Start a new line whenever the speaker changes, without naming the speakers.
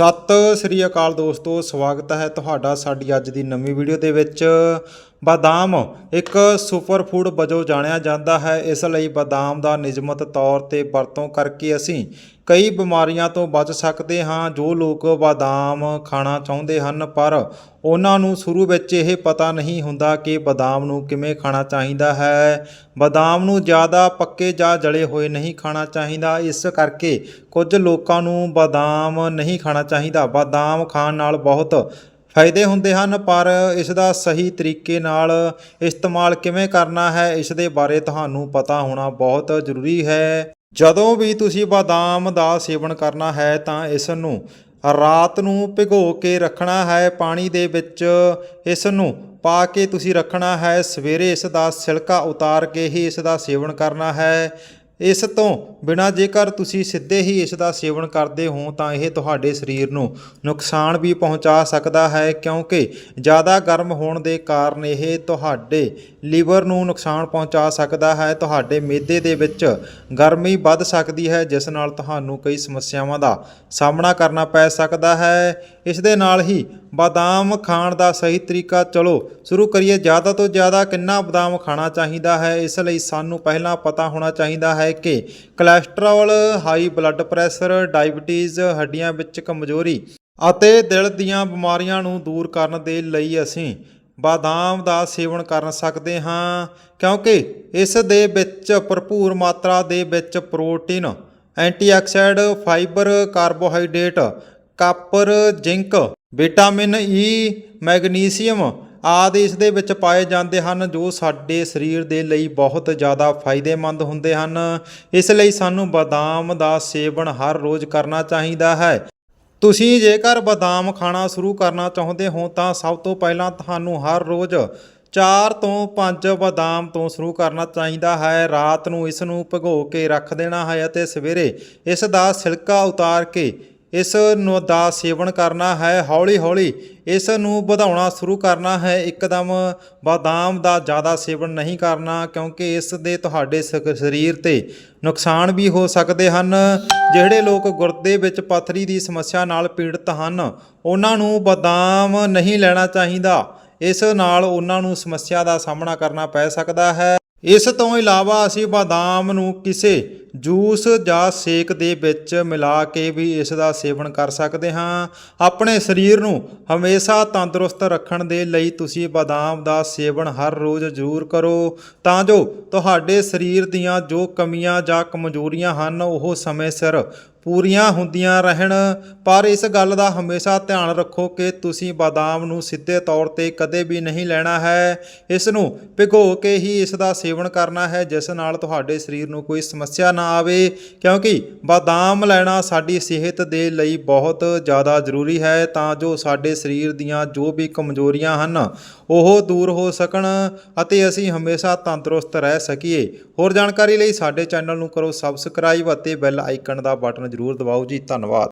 ਸਤਿ ਸ੍ਰੀ ਅਕਾਲ ਦੋਸਤੋ, ਸਵਾਗਤ ਹੈ ਤੁਹਾਡਾ ਸਾਡੀ ਅੱਜ ਦੀ ਨਵੀਂ ਵੀਡੀਓ ਦੇ ਵਿੱਚ। ਬਾਦਾਮ ਇੱਕ ਸੁਪਰ ਫੂਡ ਵਜੋਂ ਜਾਣਿਆ ਜਾਂਦਾ ਹੈ। ਇਸ ਲਈ ਬਾਦਾਮ ਦਾ ਨਿਯਮਤ ਤੌਰ ਤੇ ਵਰਤੋਂ ਕਰਕੇ ਅਸੀਂ ਕਈ ਬਿਮਾਰੀਆਂ ਤੋਂ ਬਚ ਸਕਦੇ ਹਾਂ, ਜੋ ਲੋਕ ਬਾਦਾਮ ਖਾਣਾ ਚਾਹੁੰਦੇ ਹਨ, ਪਰ ਉਹਨਾਂ ਨੂੰ ਸ਼ੁਰੂ ਵਿੱਚ ਇਹ ਪਤਾ ਨਹੀਂ ਹੁੰਦਾ ਕਿ ਬਾਦਾਮ ਨੂੰ ਕਿਵੇਂ ਖਾਣਾ ਚਾਹੀਦਾ ਹੈ। ਬਾਦਾਮ ਨੂੰ ਜ਼ਿਆਦਾ ਪੱਕੇ ਜਾਂ ਜਲੇ ਹੋਏ ਨਹੀਂ ਖਾਣਾ ਚਾਹੀਦਾ। ਇਸ ਕਰਕੇ ਕੁਝ ਲੋਕਾਂ ਨੂੰ ਬਾਦਾਮ ਨਹੀਂ ਖਾਣਾ ਚਾਹੀਦਾ। ਬਾਦਾਮ ਖਾਣ ਨਾਲ ਬਹੁਤ ਫਾਇਦੇ ਹੁੰਦੇ ਹਨ, ਪਰ ਇਸ ਦਾ ਸਹੀ ਤਰੀਕੇ ਨਾਲ ਇਸਤੇਮਾਲ ਕਿਵੇਂ ਕਰਨਾ ਹੈ, ਇਸ ਦੇ ਬਾਰੇ ਤੁਹਾਨੂੰ ਪਤਾ ਹੋਣਾ ਬਹੁਤ ਜ਼ਰੂਰੀ ਹੈ। ਜਦੋਂ ਵੀ ਤੁਸੀਂ ਬਾਦਾਮ ਦਾ ਸੇਵਨ ਕਰਨਾ ਹੈ ਤਾਂ ਇਸ ਨੂੰ ਰਾਤ ਨੂੰ ਭਿਗੋ ਕੇ ਰੱਖਣਾ ਹੈ, ਪਾਣੀ ਦੇ ਵਿੱਚ ਇਸ ਨੂੰ ਪਾ ਕੇ ਤੁਸੀਂ ਰੱਖਣਾ ਹੈ। ਸਵੇਰੇ ਇਸ ਦਾ ਸਿਲਕਾ ਉਤਾਰ ਕੇ ਹੀ ਇਸ ਦਾ ਸੇਵਨ ਕਰਨਾ ਹੈ। ਇਸ ਤੋਂ ਬਿਨਾਂ ਜੇਕਰ ਤੁਸੀਂ ਸਿੱਧੇ ਹੀ ਇਸ ਦਾ ਸੇਵਨ ਕਰਦੇ ਹੋ ਤਾਂ ਇਹ ਤੁਹਾਡੇ ਸਰੀਰ ਨੂੰ ਨੁਕਸਾਨ ਵੀ ਪਹੁੰਚਾ ਸਕਦਾ ਹੈ, ਕਿਉਂਕਿ ਜ਼ਿਆਦਾ ਗਰਮ ਹੋਣ ਦੇ ਕਾਰਨ ਇਹ ਤੁਹਾਡੇ ਲੀਵਰ ਨੂੰ ਨੁਕਸਾਨ ਪਹੁੰਚਾ ਸਕਦਾ ਹੈ। ਤੁਹਾਡੇ ਮਿਹਦੇ ਦੇ ਵਿੱਚ ਗਰਮੀ ਵੱਧ ਸਕਦੀ ਹੈ, ਜਿਸ ਨਾਲ ਤੁਹਾਨੂੰ ਕਈ ਸਮੱਸਿਆਵਾਂ ਦਾ ਸਾਹਮਣਾ ਕਰਨਾ ਪੈ ਸਕਦਾ ਹੈ। ਇਸ ਦੇ ਨਾਲ ਹੀ ਬਾਦਾਮ ਖਾਣ ਦਾ ਸਹੀ ਤਰੀਕਾ, ਚਲੋ ਸ਼ੁਰੂ ਕਰੀਏ, ਜ਼ਿਆਦਾ ਤੋਂ ਜ਼ਿਆਦਾ ਕਿੰਨਾ ਬਾਦਾਮ ਖਾਣਾ ਚਾਹੀਦਾ ਹੈ? ਇਸ ਲਈ ਸਾਨੂੰ ਪਹਿਲਾਂ ਪਤਾ ਹੋਣਾ ਚਾਹੀਦਾ ਹੈ ਕਿ cholesterol high blood pressure diabetes ਹੱਡੀਆਂ ਵਿੱਚ ਕਮਜ਼ੋਰੀ ਅਤੇ ਦਿਲ ਦੀਆਂ ਬਿਮਾਰੀਆਂ ਨੂੰ ਦੂਰ ਕਰਨ ਦੇ ਲਈ ਅਸੀਂ ਬਾਦਾਮ ਦਾ ਸੇਵਨ ਕਰ ਸਕਦੇ ਹਾਂ ਕਿਉਂਕਿ ਇਸ ਦੇ ਵਿੱਚ ਭਰਪੂਰ ਮਾਤਰਾ ਦੇ ਵਿੱਚ protein antioxidant fibre carbohydrate copper zinc vitamin E magnesium ਆਦਿ ਇਸ ਦੇ ਵਿੱਚ ਪਾਏ ਜਾਂਦੇ ਹਨ ਜੋ ਸਾਡੇ ਸਰੀਰ ਦੇ ਲਈ ਬਹੁਤ ਜ਼ਿਆਦਾ ਫਾਇਦੇਮੰਦ ਹੁੰਦੇ ਹਨ। ਇਸ ਲਈ ਸਾਨੂੰ ਬਾਦਾਮ ਦਾ ਸੇਵਨ ਹਰ ਰੋਜ਼ ਕਰਨਾ ਚਾਹੀਦਾ ਹੈ। ਤੁਸੀਂ ਜੇਕਰ ਬਾਦਾਮ ਖਾਣਾ ਸ਼ੁਰੂ ਕਰਨਾ ਚਾਹੁੰਦੇ ਹੋ ਤਾਂ ਸਭ ਤੋਂ ਪਹਿਲਾਂ ਤੁਹਾਨੂੰ ਹਰ ਰੋਜ਼ 4 ਤੋਂ 5 ਬਦਾਮ ਤੋਂ ਸ਼ੁਰੂ ਕਰਨਾ ਚਾਹੀਦਾ ਹੈ। ਰਾਤ ਨੂੰ ਇਸ ਨੂੰ ਭਿਗੋ ਕੇ ਰੱਖ ਦੇਣਾ ਹੈ ਅਤੇ ਸਵੇਰੇ ਇਸ ਦਾ ਸਿਲਕਾ ਉਤਾਰ ਕੇ ਇਸ ਨੂੰ ਦਾ ਸੇਵਨ ਕਰਨਾ ਹੈ ਹੌਲੀ ਹੌਲੀ ਇਸ ਨੂੰ ਵਧਾਉਣਾ ਸ਼ੁਰੂ ਕਰਨਾ ਹੈ। ਇੱਕਦਮ ਬਾਦਾਮ ਦਾ ਜ਼ਿਆਦਾ ਸੇਵਨ ਨਹੀਂ ਕਰਨਾ, ਕਿਉਂਕਿ ਇਸ ਦੇ ਤੁਹਾਡੇ ਸ- ਸਰੀਰ ਤੇ ਨੁਕਸਾਨ ਵੀ ਹੋ ਸਕਦੇ ਹਨ। ਜਿਹੜੇ ਲੋਕ ਗੁਰਦੇ ਵਿੱਚ ਪਥਰੀ ਦੀ ਸਮੱਸਿਆ ਨਾਲ ਪੀੜਤ ਹਨ, ਉਹਨਾਂ ਨੂੰ ਬਾਦਾਮ ਨਹੀਂ ਲੈਣਾ ਚਾਹੀਦਾ। ਇਸ ਨਾਲ ਉਹਨਾਂ ਨੂੰ ਸਮੱਸਿਆ ਦਾ ਸਾਹਮਣਾ ਕਰਨਾ ਪੈ ਸਕਦਾ ਹੈ। ਇਸ ਤੋਂ ਇਲਾਵਾ ਅਸੀਂ ਬਾਦਾਮ ਨੂੰ ਕਿਸੇ ਜੂਸ ਜਾਂ ਸ਼ੇਕ ਦੇ ਵਿੱਚ ਮਿਲਾ ਕੇ ਵੀ ਇਸ ਦਾ ਸੇਵਨ ਕਰ ਸਕਦੇ ਹਾਂ। ਆਪਣੇ ਸਰੀਰ ਨੂੰ ਹਮੇਸ਼ਾ ਤੰਦਰੁਸਤ ਰੱਖਣ ਦੇ ਲਈ ਤੁਸੀਂ ਬਾਦਾਮ ਦਾ ਸੇਵਨ ਹਰ ਰੋਜ਼ ਜ਼ਰੂਰ ਕਰੋ। ਤਾਂ ਜੋ ਤੁਹਾਡੇ ਸਰੀਰ ਦੀਆਂ ਜੋ ਕਮੀਆਂ ਜਾਂ ਕਮਜ਼ੋਰੀਆਂ ਹਨ, ਉਹ ਸਮੇਂ ਸਿਰ ਪੂਰੀਆਂ ਹੁੰਦੀਆਂ ਰਹਿਣ। ਪਰ ਇਸ ਗੱਲ ਦਾ ਹਮੇਸ਼ਾ ਧਿਆਨ ਰੱਖੋ ਕਿ ਤੁਸੀਂ ਬਾਦਾਮ ਨੂੰ ਸਿੱਧੇ ਤੌਰ ਤੇ ਕਦੇ ਵੀ ਨਹੀਂ ਲੈਣਾ ਹੈ। ਇਸ ਨੂੰ ਭਿਗੋ ਕੇ ਹੀ ਇਸ ਦਾ ਸੇਵਨ ਕਰਨਾ ਹੈ, ਜਿਸ ਨਾਲ ਤੁਹਾਡੇ ਸਰੀਰ ਨੂੰ ਕੋਈ ਸਮੱਸਿਆ ਨਾ ਆਵੇ। ਕਿਉਂਕਿ ਬਾਦਾਮ ਲੈਣਾ ਸਾਡੀ ਸਿਹਤ ਦੇ ਲਈ ਬਹੁਤ ਜ਼ਿਆਦਾ ਜ਼ਰੂਰੀ ਹੈ, ਤਾਂ ਜੋ ਸਾਡੇ ਸਰੀਰ ਦੀਆਂ ਜੋ ਵੀ ਕਮਜ਼ੋਰੀਆਂ ਹਨ, ਉਹ ਦੂਰ ਹੋ ਸਕਣ ਅਤੇ ਅਸੀਂ ਹਮੇਸ਼ਾ ਤੰਦਰੁਸਤ ਰਹਿ ਸਕੀਏ। ਹੋਰ ਜਾਣਕਾਰੀ ਲਈ ਸਾਡੇ ਚੈਨਲ ਨੂੰ ਕਰੋ ਸਬਸਕ੍ਰਾਈਬ ਅਤੇ ਬੈਲ ਆਈਕਨ ਦਾ ਬਟਨ ਜ਼ਰੂਰ ਦਬਾਓ ਜੀ ਧੰਨਵਾਦ।